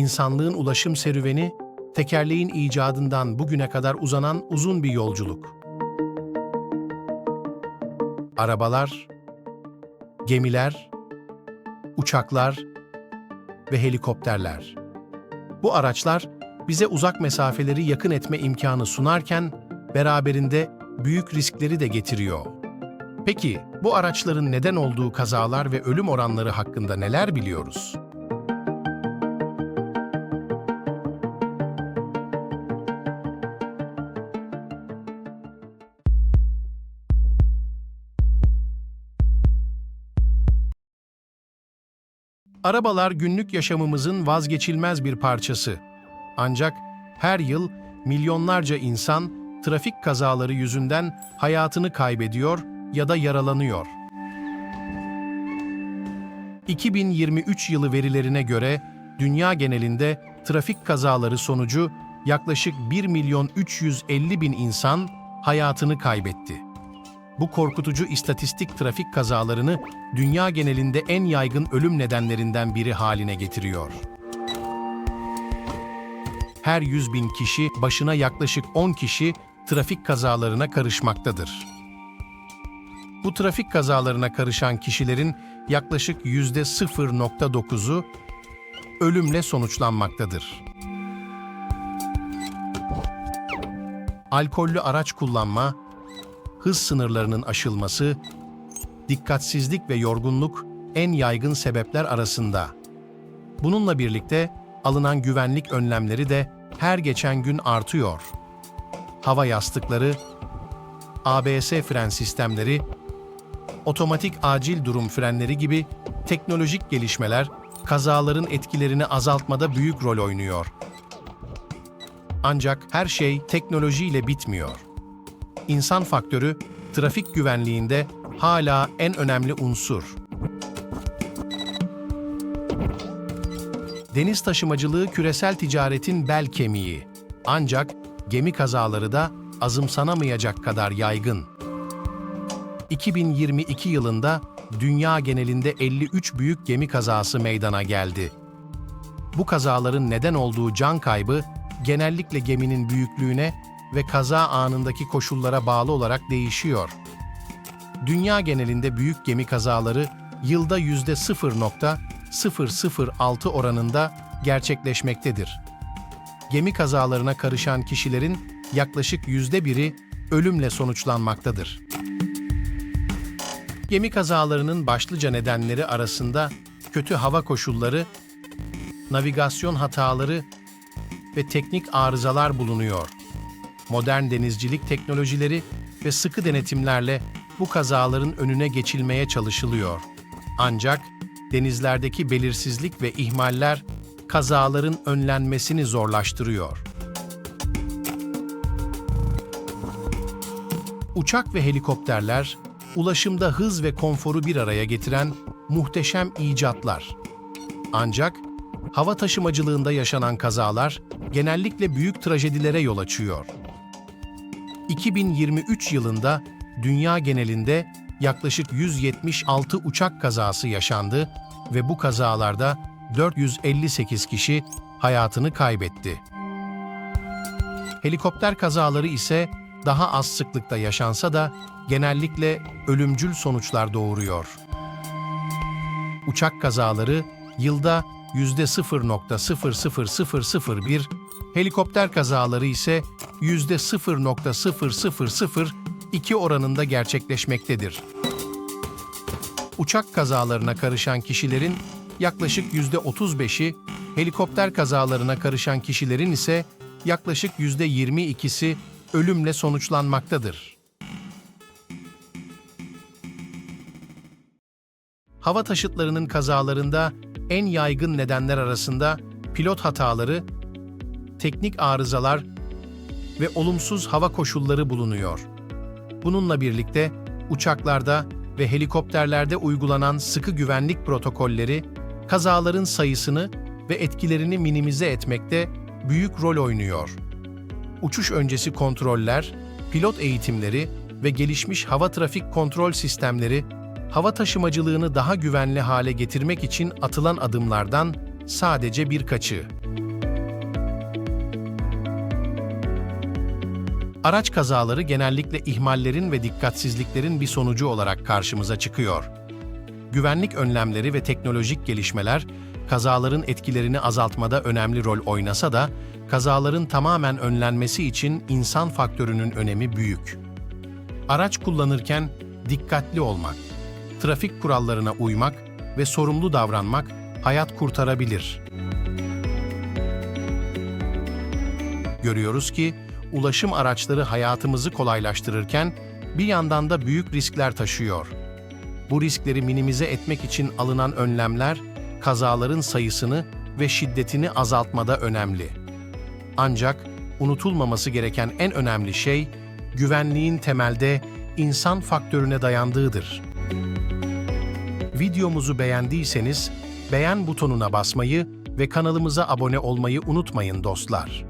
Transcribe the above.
İnsanlığın ulaşım serüveni, tekerleğin icadından bugüne kadar uzanan uzun bir yolculuk. Arabalar, gemiler, uçaklar ve helikopterler. Bu araçlar bize uzak mesafeleri yakın etme imkanı sunarken beraberinde büyük riskleri de getiriyor. Peki bu araçların neden olduğu kazalar ve ölüm oranları hakkında neler biliyoruz? Arabalar günlük yaşamımızın vazgeçilmez bir parçası. Ancak her yıl milyonlarca insan trafik kazaları yüzünden hayatını kaybediyor ya da yaralanıyor. 2023 yılı verilerine göre dünya genelinde trafik kazaları sonucu yaklaşık 1 milyon 350 bin insan hayatını kaybetti. Bu korkutucu istatistik trafik kazalarını dünya genelinde en yaygın ölüm nedenlerinden biri haline getiriyor. Her 100 bin kişi başına yaklaşık 10 kişi trafik kazalarına karışmaktadır. Bu trafik kazalarına karışan kişilerin yaklaşık yüzde 0.9'u ölümle sonuçlanmaktadır. Alkollü araç kullanma, hız sınırlarının aşılması, dikkatsizlik ve yorgunluk en yaygın sebepler arasında. Bununla birlikte alınan güvenlik önlemleri de her geçen gün artıyor. Hava yastıkları, ABS fren sistemleri, otomatik acil durum frenleri gibi teknolojik gelişmeler kazaların etkilerini azaltmada büyük rol oynuyor. Ancak her şey teknolojiyle bitmiyor. İnsan faktörü trafik güvenliğinde hala en önemli unsur. Deniz taşımacılığı küresel ticaretin bel kemiği. Ancak gemi kazaları da azımsanamayacak kadar yaygın. 2022 yılında dünya genelinde 53 büyük gemi kazası meydana geldi. Bu kazaların neden olduğu can kaybı genellikle geminin büyüklüğüne ve kaza anındaki koşullara bağlı olarak değişiyor. Dünya genelinde büyük gemi kazaları yılda %0.006 oranında gerçekleşmektedir. Gemi kazalarına karışan kişilerin yaklaşık yüzde biri ölümle sonuçlanmaktadır. Gemi kazalarının başlıca nedenleri arasında kötü hava koşulları, navigasyon hataları ve teknik arızalar bulunuyor. Modern denizcilik teknolojileri ve sıkı denetimlerle bu kazaların önüne geçilmeye çalışılıyor. Ancak denizlerdeki belirsizlik ve ihmaller kazaların önlenmesini zorlaştırıyor. Uçak ve helikopterler ulaşımda hız ve konforu bir araya getiren muhteşem icatlar. Ancak hava taşımacılığında yaşanan kazalar genellikle büyük trajedilere yol açıyor. 2023 yılında dünya genelinde yaklaşık 176 uçak kazası yaşandı ve bu kazalarda 458 kişi hayatını kaybetti. Helikopter kazaları ise daha az sıklıkta yaşansa da genellikle ölümcül sonuçlar doğuruyor. Uçak kazaları yılda %0.00001, helikopter kazaları ise %0.0002 oranında gerçekleşmektedir. Uçak kazalarına karışan kişilerin yaklaşık %35'i, helikopter kazalarına karışan kişilerin ise yaklaşık %22'si ölümle sonuçlanmaktadır. Hava taşıtlarının kazalarında en yaygın nedenler arasında pilot hataları, teknik arızalar ve olumsuz hava koşulları bulunuyor. Bununla birlikte uçaklarda ve helikopterlerde uygulanan sıkı güvenlik protokolleri kazaların sayısını ve etkilerini minimize etmekte büyük rol oynuyor. Uçuş öncesi kontroller, pilot eğitimleri ve gelişmiş hava trafik kontrol sistemleri hava taşımacılığını daha güvenli hale getirmek için atılan adımlardan sadece birkaçı. Araç kazaları genellikle ihmallerin ve dikkatsizliklerin bir sonucu olarak karşımıza çıkıyor. Güvenlik önlemleri ve teknolojik gelişmeler kazaların etkilerini azaltmada önemli rol oynasa da kazaların tamamen önlenmesi için insan faktörünün önemi büyük. Araç kullanırken dikkatli olmak, trafik kurallarına uymak ve sorumlu davranmak hayat kurtarabilir. Görüyoruz ki ulaşım araçları hayatımızı kolaylaştırırken bir yandan da büyük riskler taşıyor. Bu riskleri minimize etmek için alınan önlemler kazaların sayısını ve şiddetini azaltmada önemli. Ancak unutulmaması gereken en önemli şey güvenliğin temelde insan faktörüne dayandığıdır. Videomuzu beğendiyseniz beğen butonuna basmayı ve kanalımıza abone olmayı unutmayın dostlar.